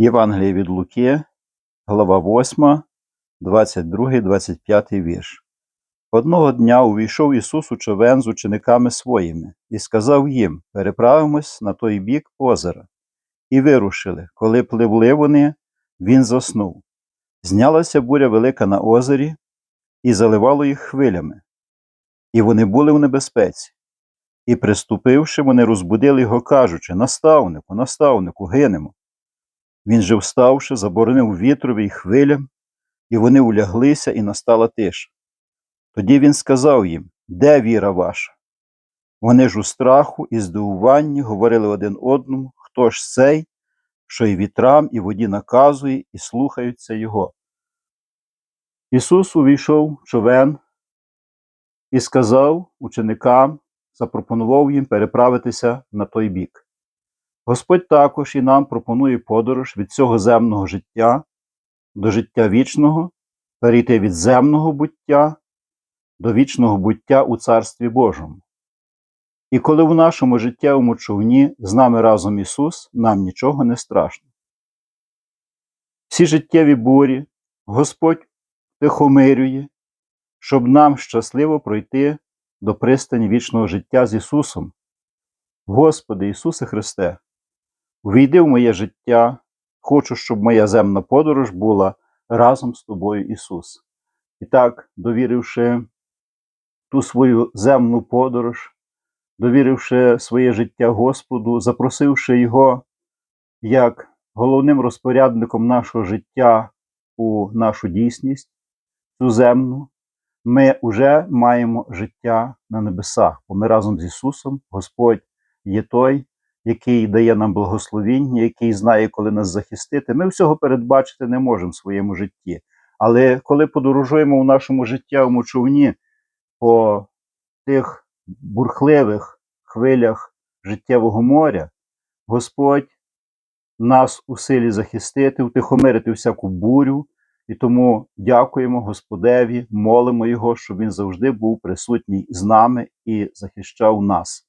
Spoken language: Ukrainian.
Євангеліє від Луки, глава 8, 22, 25 вірш. Одного дня увійшов Ісус у човен з учениками своїми і сказав їм: Переправимось на той бік озера. І вирушили. Коли пливли вони, він заснув. Знялася буря велика на озері і заливало їх хвилями. І вони були в небезпеці. І, приступивши, вони розбудили його, кажучи: Наставнику, наставнику, гинемо. Він же, вставши, заборонив вітрові й хвилям, і вони уляглися, і настала тиша. Тоді він сказав їм: Де віра ваша? Вони ж у страху і здивуванні говорили один одному, хто ж цей, що й вітрам, і воді наказує, і слухаються його. Ісус увійшов в човен і сказав ученикам, запропонував їм переправитися на той бік. Господь також і нам пропонує подорож від цього земного життя до життя вічного, перейти від земного буття до вічного буття у Царстві Божому. І коли в нашому життєвому човні з нами разом Ісус, нам нічого не страшно. Всі життєві бурі Господь тихомирює, щоб нам щасливо пройти до пристані вічного життя з Ісусом. Господи Ісусе Христе, увійди в моє життя, хочу, щоб моя земна подорож була разом з Тобою, Ісус. І так, довіривши ту свою земну подорож, довіривши своє життя Господу, запросивши Його як головним розпорядником нашого життя у нашу дійсність, цю земну, ми вже маємо життя на небесах, бо ми разом з Ісусом, Господь є той, який дає нам благословіння, який знає, коли нас захистити. Ми всього передбачити не можемо в своєму житті. Але коли подорожуємо у нашому життєвому човні по тих бурхливих хвилях життєвого моря, Господь нас у силі захистити, утихомирити всяку бурю, і тому дякуємо Господеві, молимо Його, щоб Він завжди був присутній з нами і захищав нас.